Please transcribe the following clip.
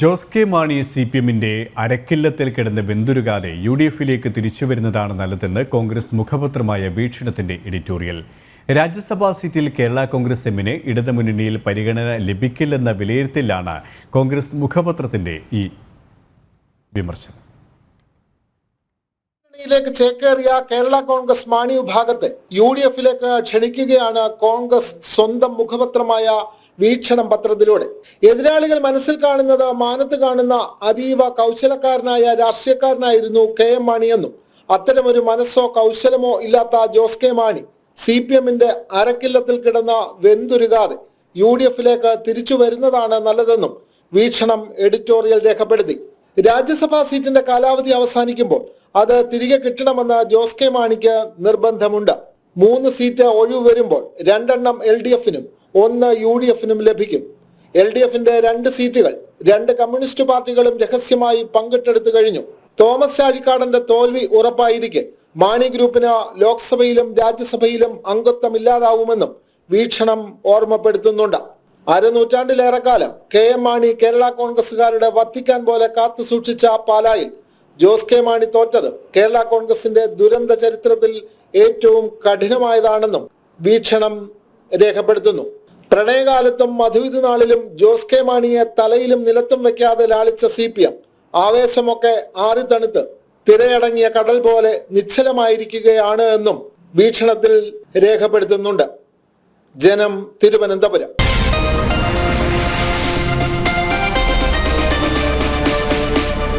Jose K Mani C P എമ്മിന്റെ അരക്കില്ലത്തിൽ കിടന്ന് വെന്തുരുകാതെ യു ഡി എഫിലേക്ക് തിരിച്ചു വരുന്നതാണ് നല്ലതെന്ന് കോൺഗ്രസ് മുഖപത്രമായ വീക്ഷണത്തിന്റെ എഡിറ്റോറിയൽ. രാജ്യസഭാ സീറ്റിൽ കേരള കോൺഗ്രസ് എമ്മിന് ഇടതുമുന്നണിയിൽ പരിഗണന ലഭിക്കില്ലെന്ന വിലയിരുത്തലാണ് കോൺഗ്രസ് മുഖപത്രത്തിന്റെ ഈ വിമർശനം. ിലേക്ക് ചേക്കേറിയ കേരള കോൺഗ്രസ് മാണി വിഭാഗത്തെ യു ഡി എഫിലേക്ക് ക്ഷണിക്കുകയാണ് കോൺഗ്രസ് സ്വന്തം മുഖപത്രമായ വീക്ഷണം പത്രത്തിലൂടെ. എതിരാളികൾ മനസ്സിൽ കാണുന്നത് മാനത്ത് കാണുന്ന അതീവ കൗശലക്കാരനായ രാഷ്ട്രീയക്കാരനായിരുന്നു കെ എം മാണിയെന്നും അത്തരമൊരു മനസ്സോ കൗശലമോ ഇല്ലാത്ത Jose K Mani C P എമ്മിന്റെ അരക്കില്ലത്തിൽ കിടന്ന വെന്തുരുകാതെ യു ഡി എഫിലേക്ക് തിരിച്ചു വരുന്നതാണ് നല്ലതെന്നും വീക്ഷണം എഡിറ്റോറിയൽ രേഖപ്പെടുത്തി. രാജ്യസഭാ സീറ്റിന്റെ കാലാവധി അവസാനിക്കുമ്പോൾ അത് തിരികെ കിട്ടണമെന്ന് ജോസ് കെ മാണിക്ക് നിർബന്ധമുണ്ട്. മൂന്ന് സീറ്റ് ഒഴിവ് വരുമ്പോൾ രണ്ടെണ്ണം എൽ ഡി എഫിനും ഒന്ന് യു ഡി എഫിനും ലഭിക്കും. എൽ ഡി എഫിന്റെ രണ്ട് സീറ്റുകൾ രണ്ട് കമ്മ്യൂണിസ്റ്റ് പാർട്ടികളും രഹസ്യമായി പങ്കിട്ടെടുത്തു കഴിഞ്ഞു. തോമസ് ചാഴിക്കാടന്റെ തോൽവി ഉറപ്പായിരിക്കെ. മാണി ഗ്രൂപ്പിന് ലോക്സഭയിലും രാജ്യസഭയിലും അംഗത്വം ഇല്ലാതാവുമെന്നും വീക്ഷണം ഓർമ്മപ്പെടുത്തുന്നുണ്ട്. അരനൂറ്റാണ്ടിലേറെക്കാലം കെ എം മാണി കേരള കോൺഗ്രസുകാരുടെ വത്തിക്കാൻ പോലെ കാത്തു സൂക്ഷിച്ച പാലായിൽ ജോസ് കെ മാണി തോറ്റത് കേരള കോൺഗ്രസിന്റെ ദുരന്ത ചരിത്രത്തിൽ ഏറ്റവും കഠിനമായതാണെന്നും വീക്ഷണം രേഖപ്പെടുത്തുന്നു. പ്രണയകാലത്തും മധുവിധ നാളിലും ജോസ് കെ മാണിയെ തലയിലും നിലത്തും വെക്കാതെ ലാളിച്ച സി പി എം. ആവേശമൊക്കെ ആറിത്തണുത്ത് തിരയടങ്ങിയ കടൽ പോലെ നിശ്ചലമായിരിക്കുകയാണ് എന്നും വീക്ഷണത്തിൽ രേഖപ്പെടുത്തുന്നുണ്ട്. ജനം തിരുവനന്തപുരം.